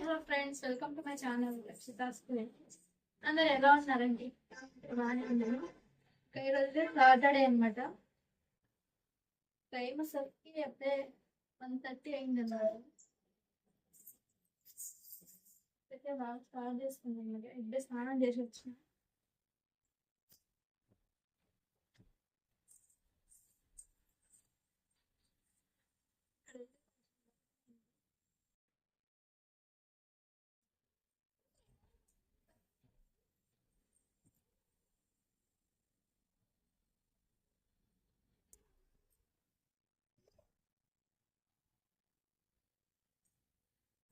Hello friends welcome to my channel Rakshita అందరు ఎలా ఉన్నారండి? బాగానే ఉన్నాను ఇంకా ఈరోజు సాటర్డే అనమాట టైం అసలుకి అప్పుడే వన్ థర్టీ అయింది అన్నారు అయితే బాగా స్టార్ట్ చేసుకుందాం అనమాట ఇప్పుడే స్నానం చేసి వచ్చిన.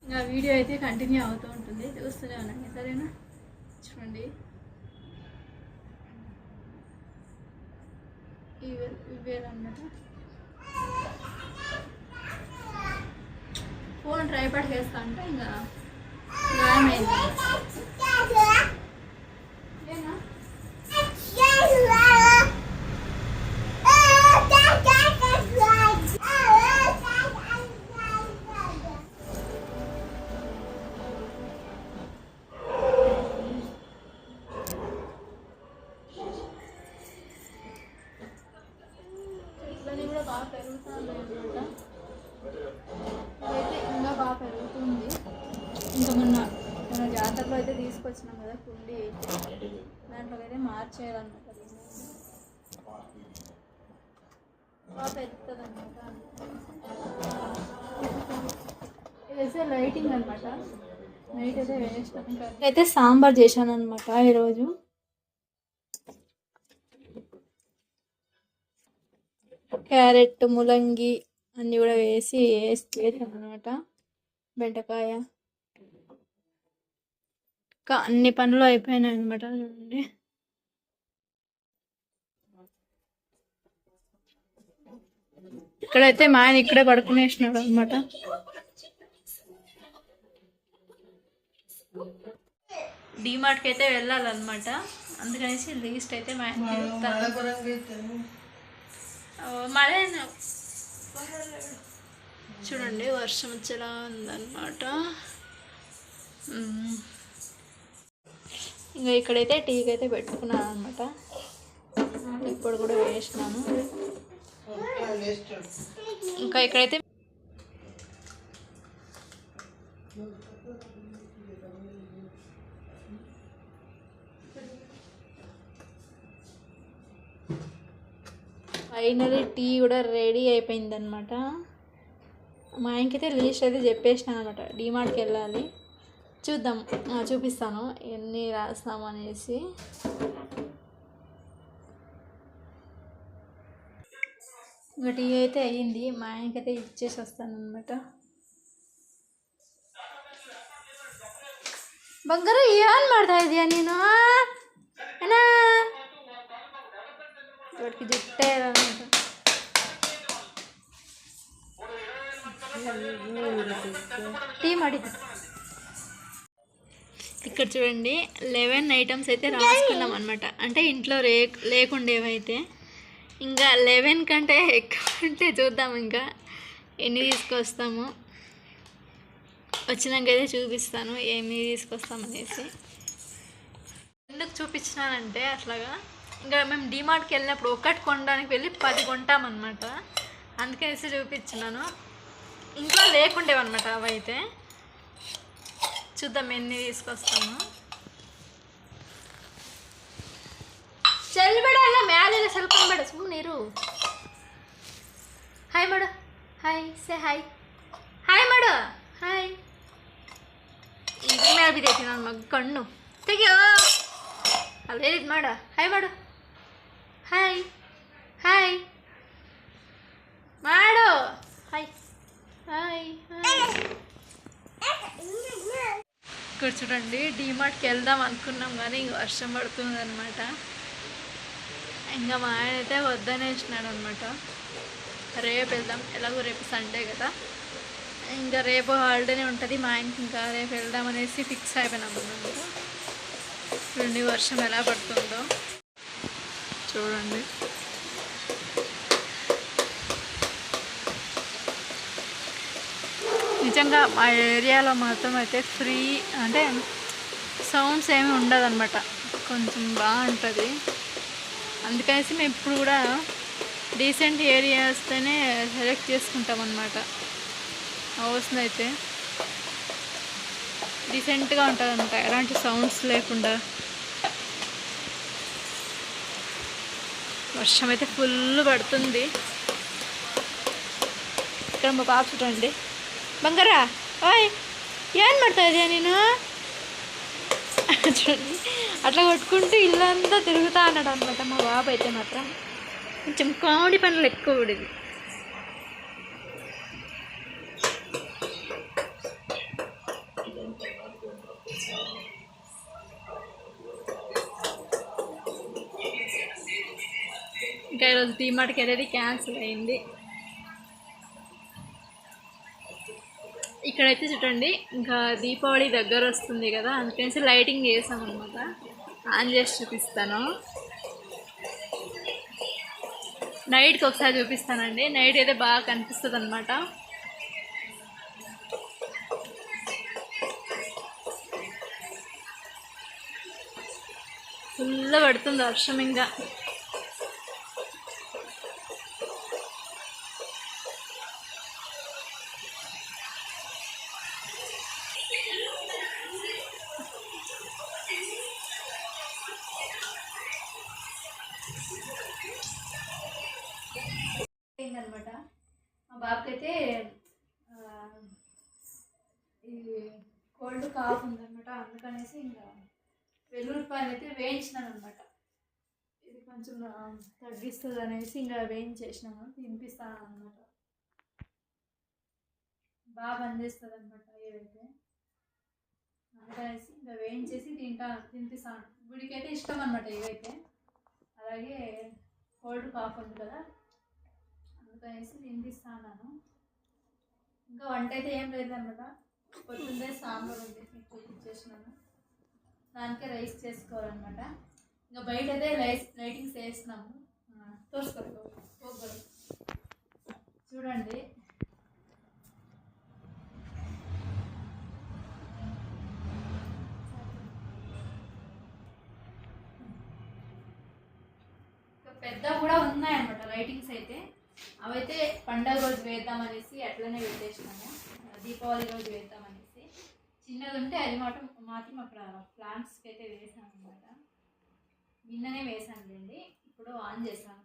ఇంకా వీడియో అయితే కంటిన్యూ అవుతూ ఉంటుంది. చూస్తూనే ఉండండి. సరేనా? చూడండి. ఇవే ఇవేనమాట ఫోన్ ట్రైపాడ్ వేస్తా అంటే ఇంకా గాయమైంది. ఏనా అయితే తీసుకొచ్చినాం కదా కుండి దాంట్లో అయితే మార్చేయాలన్నమాట. బాగా పెరుగుతుంది అనమాట ఇదైతే లైటింగ్ అనమాట నైట్ అయితే వేస్ట్ అయితే సాంబార్ చేశాను అనమాట ఈరోజు. క్యారెట్ ములంగి అన్నీ కూడా వేసి వేసి చేసాను అనమాట బెండకాయ. ఇంకా అన్ని పనులు అయిపోయినాయి అనమాట చూడండి. ఇక్కడైతే మా ఆయన ఇక్కడే పడుకునేసినాడు అనమాట డిమార్ట్కి అయితే వెళ్ళాలన్నమాట. అందుకనేసి లీస్ట్ అయితే మా ఆయన మళ్ళీ చూడండి వర్షం వచ్చేలా ఉందన్నమాట. ఇంకా ఇక్కడైతే టీకి అయితే పెట్టుకున్నాను అనమాట ఇప్పుడు కూడా వేసినాను. ఇంకా ఇక్కడైతే ఫైనలీ టీ కూడా రెడీ అయిపోయింది అనమాట మా ఆయనకైతే లీస్ట్ అయితే చెప్పేసిన అనమాట డిమార్ట్కి వెళ్ళాలి. చూద్దాం ఆ, చూపిస్తాను ఎన్ని రాస్తాం అనేసి ఇంకా టీ అయితే అయ్యింది మా ఆయనకైతే ఇచ్చేసి వస్తాను అనమాట ಬಂಗಾರ ಏನು ಮಾಡ್ತಾ ಇದೀಯ ನೀನು ಏನ ಇವತ್ತಿಗೆ ಜುಟ್ಟೆ ಇರಲ್ಲ ಅಂತ. టీ ಮಾಡಿದ್ದು ఇక్కడ చూడండి లెవెన్ ఐటమ్స్ అయితే రాసుకున్నాం అనమాట అంటే ఇంట్లో రే లేకుండేవైతే. ఇంకా లెవెన్ కంటే ఎక్కువ ఉంటే చూద్దాం ఇంకా. ఎన్ని తీసుకొస్తాము? వచ్చినాకైతే చూపిస్తాను ఏమి తీసుకొస్తామనేసి ఎందుకు చూపించినానంటే అట్లాగా ఇంకా మేము డిమార్ట్కి వెళ్ళినప్పుడు ఒకటి కొనడానికి వెళ్ళి పది కొంటామన్నమాట. అందుకనేసి చూపించినాను. ఇంట్లో లేకుండేవన్నమాట అవైతే. చూద్దాం ఎన్ని తీసుకొస్తాము చెల్లి ಬೇಡ ಅಲ್ಲ ಮ್ಯಾಲೆಲ್ಲ ಸಲ್ಕೊಂಬೇಡ ಸುಮ್ಮನೆ ಇರು ಹಾಯ್ ಮಾಡು ಹಾಯ್ ಸೆ ಹಾಯ್ ಹಾಯ್ ಮಾಡು ಹಾಯ್ ಇದ್ರ ಮೇಲೆ ಬಿದ್ದೈತಿ ನನ್ನ ಮಗ ಕಣ್ಣು ತೆಗಿಯೋ ಅಲ್ಲೇ ಇದು ಮಾಡ ಹಾಯ್ ಮಾಡು ಹಾಯ್ ಹಾಯ್ ಮಾಡು ಹಾಯ್ ಹಾಯ್ ಹಾಯ್ ఇక్కడ చూడండి డీమార్ట్కి వెళ్దాం అనుకున్నాం కానీ ఇంక వర్షం పడుతుంది అనమాట ఇంకా మా ఆయన అయితే వద్దనేసినాడు అనమాట రేపు వెళ్దాం ఎలాగో రేపు సండే కదా. ఇంకా రేపు హాలిడేనే ఉంటుంది మా ఆయనకి ఇంకా రేపు వెళ్దాం అనేసి ఫిక్స్ అయిపోయినాం అన్నమాట. చూడండి వర్షం ఎలా పడుతుందో. చూడండి. నిజంగా మా ఏరియాలో మాత్రం అయితే ఫ్రీ అంటే సౌండ్స్ ఏమి ఉండదన్నమాట. కొంచెం బాగుంటుంది. అందుకనేసి మేము ఇప్పుడు కూడా డీసెంట్ ఏరియాస్తోనే సెలెక్ట్ చేసుకుంటాం అన్నమాట హౌస్ని అయితే డీసెంట్గా ఉంటుంది అనమాట ఎలాంటి సౌండ్స్ లేకుండా. వర్షం అయితే ఫుల్ పడుతుంది. ఇక్కడ మా పాప చూడండి. బంగారా ఓయ్ ఏం పడుతుంది నేను చూడండి అట్లా కొట్టుకుంటూ ఇల్లంతా తిరుగుతా అన్నాడు అనమాట మా బాబు అయితే మాత్రం కొంచెం కామెడీ పనులు ఎక్కువ ఉండేది ఇంకా ఈరోజు టీమార్ట్కి వెళ్ళేది క్యాన్సిల్ అయింది ఇక్కడైతే చూడండి ఇంకా దీపావళి దగ్గర వస్తుంది కదా అందుకనేసి లైటింగ్ చేసాం అనమాట ఆన్ చేసి చూపిస్తాను. నైట్కి ఒకసారి చూపిస్తానండి. నైట్ అయితే బాగా కనిపిస్తుంది అనమాట ఫుల్ పడుతుంది వర్షం ఇంకా అయిందనమాట మా బాబుకి అయితే ఈ కోల్డ్ కాఫ్ ఉందన్నమాట అందుకనేసి ఇంకా రూపాయలు అయితే వేయించినాను అనమాట ఇది కొంచెం తగ్గిస్తుంది అనేసి ఇంకా వేయించేసినాము. తినిపిస్తాను అనమాట బాగా పనిచేస్తుంది అనమాట ఏదైతే. అందుకనేసి ఇంకా వేయించేసి తింటా తినిపిస్తాను గుడికైతే ఇష్టం అనమాట ఇవైతే అలాగే కోల్డ్ కాఫ్ ఉంది కదా. అందుకనేసి తినిపిస్తాను ఇంకా వంట అయితే ఏం లేదన్నమాట. పొద్దున్నే సాంబార్ ఉంది మీకు దానికే రైస్ చేసుకోవాలన్నమాట. ఇంకా బయట అయితే లైస్ లైటింగ్స్ వేస్తున్నాము. తోసుకోరు చూడండి. పెద్ద కూడా ఉన్నాయన్నమాట లైటింగ్స్ అయితే. అవైతే పండగ రోజు వేద్దాం అనేసి అట్లనే పెట్టేసినాము. దీపావళి రోజు వేద్దాం చిన్నది ఉంటే అది మాత్రం మాత్రం అక్కడ ప్లాంట్స్కి అయితే వేసాను అనమాట నిన్ననే వేసానులేండి ఇప్పుడు ఆన్ చేశాను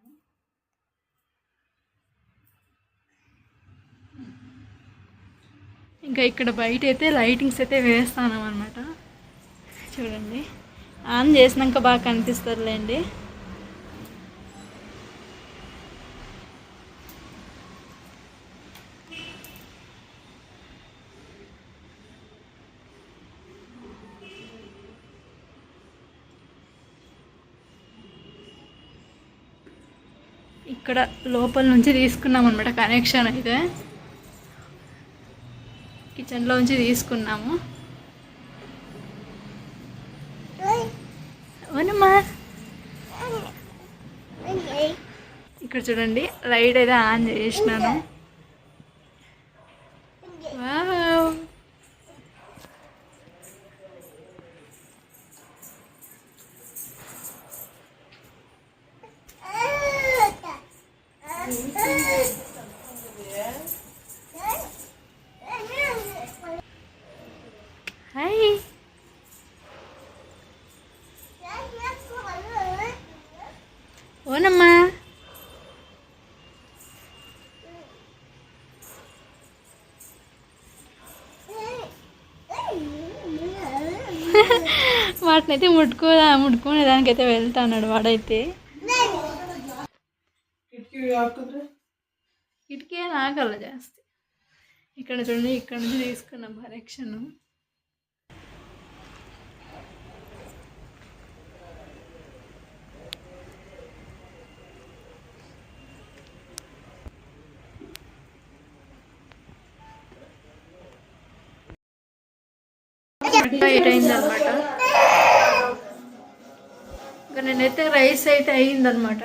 ఇంకా ఇక్కడ బయట అయితే లైటింగ్స్ అయితే వేస్తాను అనమాట చూడండి ఆన్ చేసినాక బాగా కనిపిస్తుందిలేండి ఇక్కడ లోపల నుంచి తీసుకున్నాం అనమాట కనెక్షన్ అయితే. కిచెన్లో నుంచి తీసుకున్నాము. అవునమ్మా. ఇక్కడ చూడండి లైట్ అయితే ఆన్ చేసినాను. వాటినైతే ముట్టుకోదా ముట్టుకునే దానికైతే వెళ్తా అన్నాడు వాడైతే కిటికీ నాకల్లా చేస్తే ఇక్కడ చూడండి ఇక్కడ నుంచి తీసుకున్నాం కనెక్షన్ ఎయిట్ అయిందనమాట ఇంకా నేనైతే రైస్ అయితే అయిందనమాట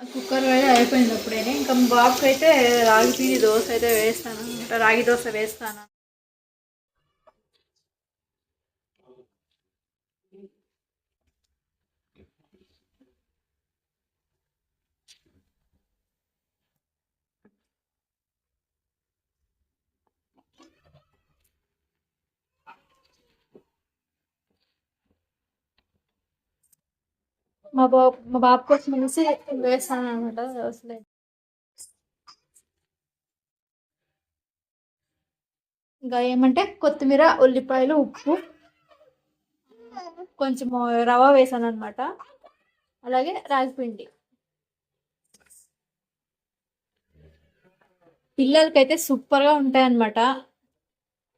కుక్కర్ అయితే అయిపోయింది అప్పుడే ఇంకా బాబుకి అయితే రాగి పిండి దోశ అయితే వేస్తాను అనమాట రాగి దోశ వేస్తాను. మా బాబు మా బాబు కోసం అనేసి వేస్తాను అనమాట దోశలు ఇంకా ఏమంటే కొత్తిమీర ఉల్లిపాయలు ఉప్పు కొంచెం రవ వేసాను అనమాట అలాగే రాగిపిండి. పిల్లలకైతే సూపర్గా ఉంటాయన్నమాట.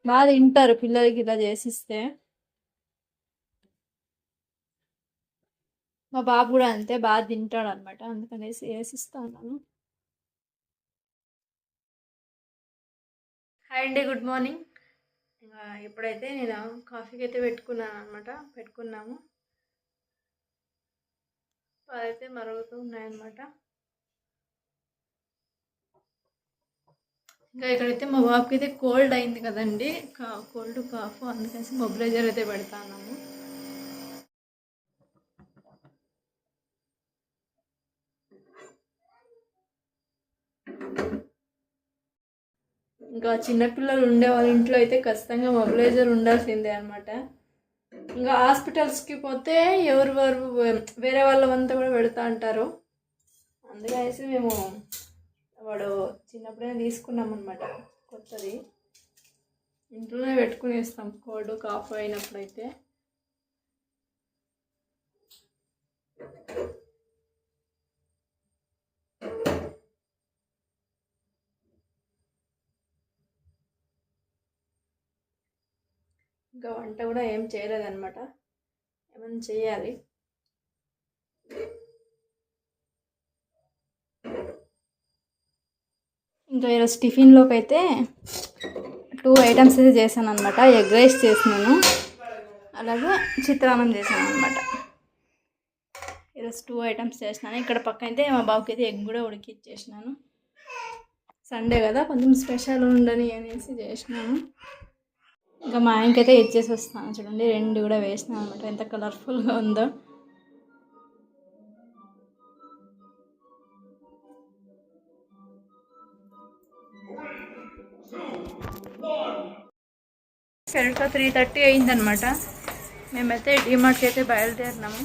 బాగా తింటారు పిల్లలకి ఇలా చేసిస్తే. మా బాబు కూడా అంతే బాగా తింటాడు అనమాట అందుకనేసి వేసిస్తా ఉన్నాను హాయ్ అండి గుడ్ మార్నింగ్. ఇంకా ఇప్పుడైతే నేను కాఫీకి అయితే పెట్టుకున్నాను అనమాట పెట్టుకున్నాము. అదైతే మరుగుతూ ఉన్నాయన్నమాట. ఇంకా ఇక్కడైతే మా బాబుకి అయితే కోల్డ్ అయింది కదండి. కా కోల్డ్ కాఫ్ అందుకనేసి మొబిలైజర్ అయితే పెడతాను ఇంకా చిన్నపిల్లలు ఉండే వాళ్ళ ఇంట్లో అయితే ఖచ్చితంగా మొబిలైజర్ ఉండాల్సిందే అనమాట ఇంకా హాస్పిటల్స్కి పోతే ఎవరు వారు వేరే వాళ్ళవంతా కూడా పెడతా అంటారు. అందుకనేసి మేము వాడు చిన్నప్పుడే తీసుకున్నాం అనమాట కొత్తది. ఇంట్లోనే పెట్టుకునేస్తాం కోల్డ్ కాఫ్ అయినప్పుడైతే. ఇంకా వంట కూడా ఏం చేయలేదన్నమాట. ఏమైనా చేయాలి? ఇంకా ఈరోజు టిఫిన్లోకి అయితే టూ ఐటమ్స్ అయితే చేశాను అనమాట ఎగ్ రైస్ చేసినాను. అలాగే చిత్రాన్నం చేశాను అనమాట ఈరోజు టూ ఐటమ్స్ చేసినాను. ఇక్కడ పక్కన అయితే మా బాబుకి అయితే ఎగ్ కూడా ఉడికిచ్చేసినాను. సండే కదా కొంచెం స్పెషల్ ఉండని అనేసి చేసినాను. ఇంకా మా ఆయనకైతే ఇచ్చేసి వస్తాను. చూడండి రెండు కూడా వేసినాం అనమాట ఎంత కలర్ఫుల్గా ఉందో. కరెక్ట్గా త్రీ థర్టీ అయిందనమాట మేమైతే డిమార్ట్కి అయితే బయలుదేరినాము.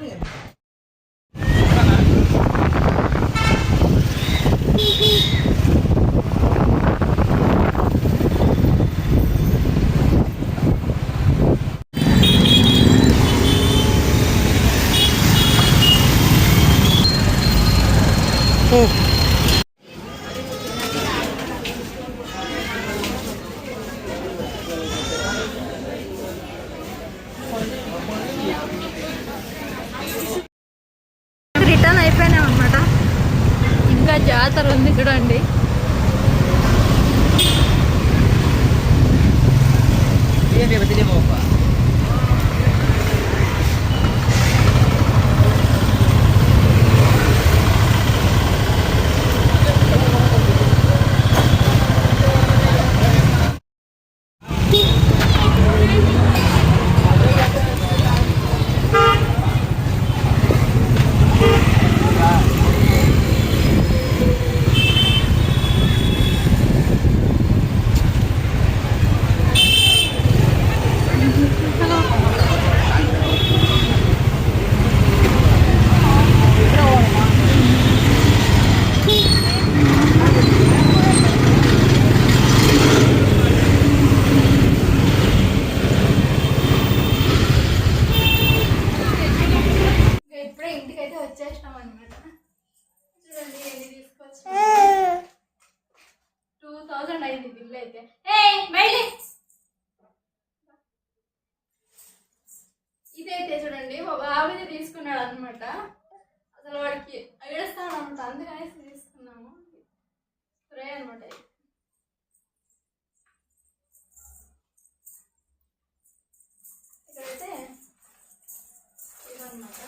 Yeah అయిపోయినాం అనమాట ఇంకా జాతర ఉంది ఇక్కడ అండి రేపతిరేమో ఇవన్నమాట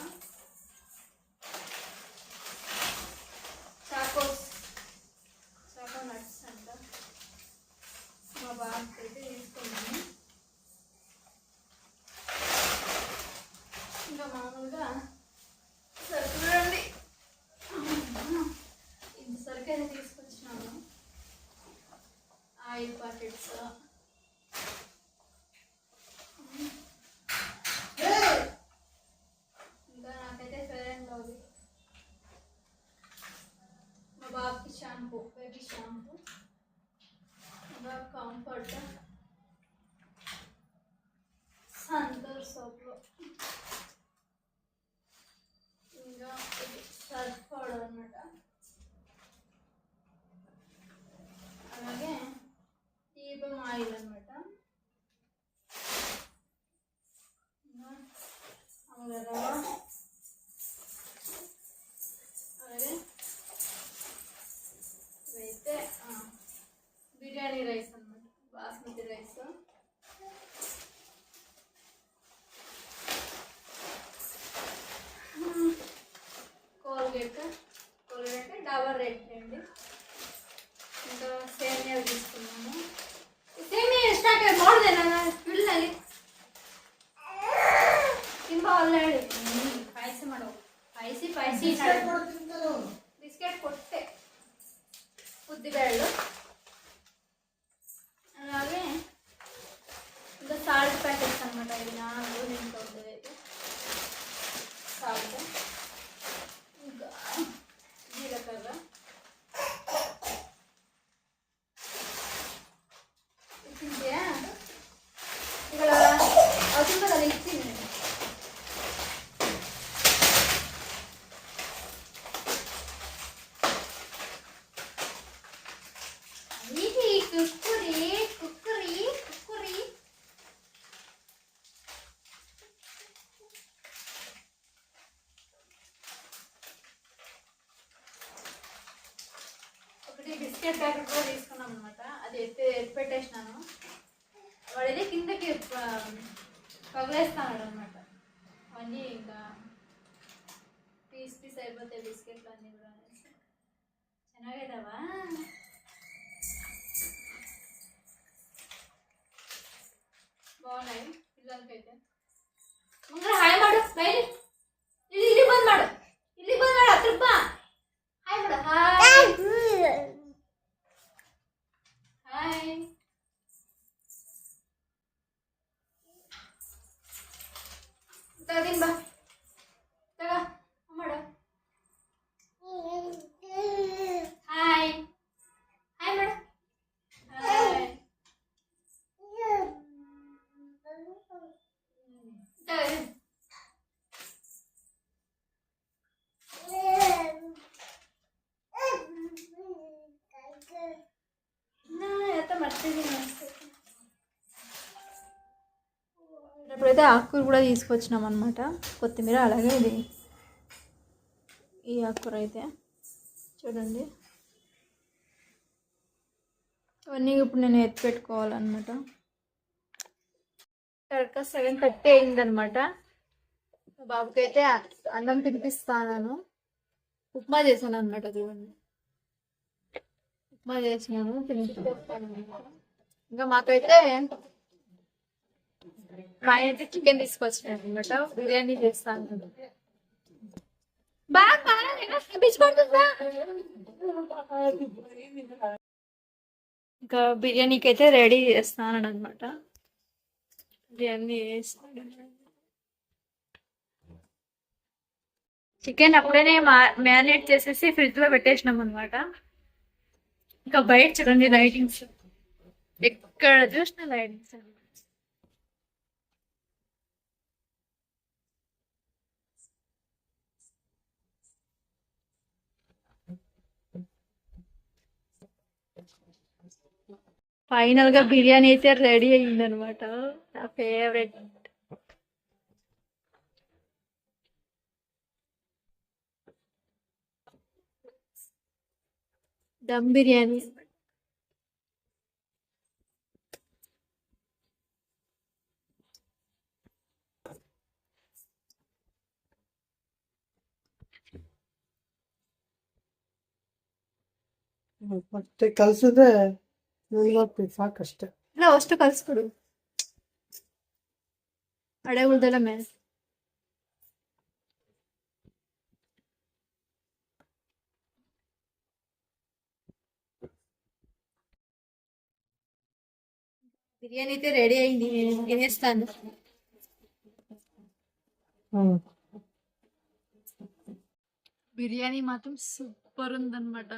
సోప్లో ಬಿಸ್ಕೆಟ್ ಕೊಡುತ್ತೆ ಉದ್ದಿಬೇಳೆ పగలేస్తాడు అయితే ఆకుకూర కూడా తీసుకొచ్చినాం అనమాట కొత్తిమీర అలాగే ఇది. ఈ ఆకుకూర అయితే. చూడండి. ఇవన్నీ ఇప్పుడు నేను ఎత్తి పెట్టుకోవాలన్నమాట. కరెక్ట్గా సెవెన్ థర్టీ అయిందనమాట మా బాబుకి అయితే అన్నం తినిపిస్తాను ఉప్మా చేశాను అనమాట చూడండి. ఉప్మా చేసినాను తినిపిస్తాను ఇంకా మాకైతే మా అయితే చికెన్ తీసుకొచ్చినాను అనమాట బిర్యానీ చేస్తాను బాగా ఇంకా బిర్యానీకి అయితే రెడీ చేస్తాను అనమాట బిర్యానీ చేస్తాను. చికెన్ అప్పుడే మ్యారినేట్ చేసేసి ఫ్రిడ్జ్లో పెట్టేసినాం అనమాట ఇంకా బయట చూడండి లైటింగ్స్. ఎక్కడ చూసిన లైటింగ్స్ అన్నమాట. ఫైనల్గా బిర్యానీ అయితే రెడీ అయింది అనమాట నా ఫేవరెట్. దమ్ బిర్యానీ. కలిసిందే ನಲ್ವತ್ತು ಸಾಕಷ್ಟೆ ಇಲ್ಲ ಅಷ್ಟು ಕಲಿಸ್ಕೊಡು ಅಡೆ ಉಳ್ದೆಲ್ಲ ಮೇಲೆ బిర్యానీ అయితే రెడీ అయింది నేను తినేస్తాను ಹ್ಮ್ బిర్యానీ మాత్రం సూపర్ ఉందన్నమాట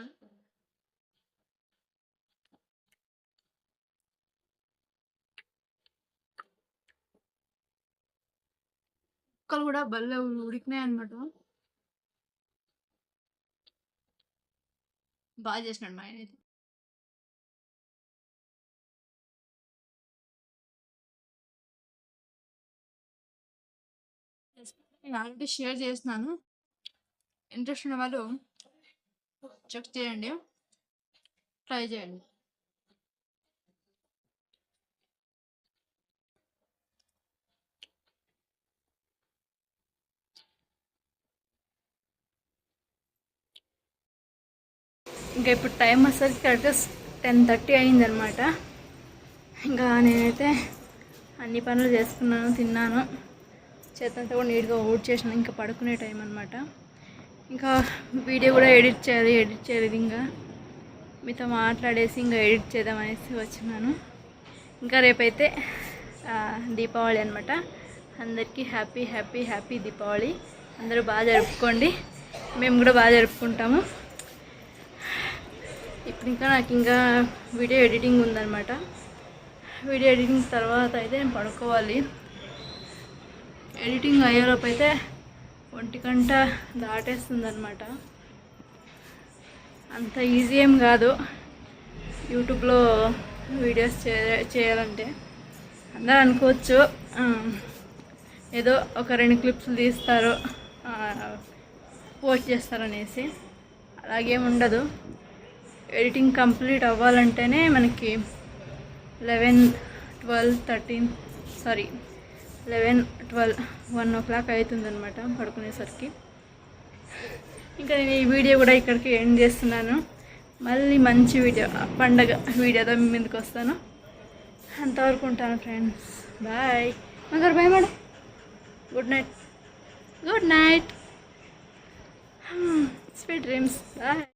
ముక్కలు కూడా భలే ఉడికినాయి అనమాట బాగా చేసినాడు మా ఆయన అయితే. నేను ఆల్రెడీ షేర్ చేస్తున్నాను. ఇంట్రెస్ట్ ఉన్న వాళ్ళు చెక్ చేయండి. ట్రై చేయండి. ఇంకా ఇప్పుడు టైం అసలు కరెక్ట్గా టెన్ థర్టీ అయిందనమాట ఇంకా నేనైతే అన్ని పనులు చేసుకున్నాను తిన్నాను. చేతంతా కూడా నీట్గా ఓట్ చేసినాను ఇంకా పడుకునే టైం అనమాట ఇంకా వీడియో కూడా ఎడిట్ చేయాలి ఎడిట్ చేయలేదు ఇంకా. మీతో మాట్లాడేసి ఇంకా ఎడిట్ చేద్దామనేసి వచ్చినాను. ఇంకా రేపైతే దీపావళి అనమాట అందరికీ హ్యాపీ హ్యాపీ హ్యాపీ దీపావళి. అందరూ బాగా జరుపుకోండి. మేము కూడా బాగా జరుపుకుంటాము. ఇప్పుడు ఇంకా నాకు ఇంకా వీడియో ఎడిటింగ్ ఉందన్నమాట. వీడియో ఎడిటింగ్ తర్వాత అయితే నేను పడుకోవాలి. ఎడిటింగ్ అయ్యేలోపు అయితే ఒంటి గంట దాటేస్తుంది అనమాట అంత ఈజీ ఏం కాదు. యూట్యూబ్లో వీడియోస్ చే చేయాలంటే. అందరూ అనుకోవచ్చు ఏదో ఒక రెండు క్లిప్స్ తీస్తారు పోస్ట్ చేస్తారనేసి. అలాగేం ఉండదు. ఎడిటింగ్ కంప్లీట్ అవ్వాలంటేనే మనకి eleven twelve thirteen sorry eleven twelve one o'clock అవుతుందనమాట పడుకునేసరికి. ఇంకా నేను ఈ వీడియో కూడా ఇక్కడికి ఎండ్ చేస్తున్నాను. మళ్ళీ మంచి వీడియో పండగ వీడియోతో మీ ముందుకు వస్తాను. అంతవరకు ఉంటాను friends. Bye. మగారు bye madam. Good night. Good night. Sweet dreams. Bye.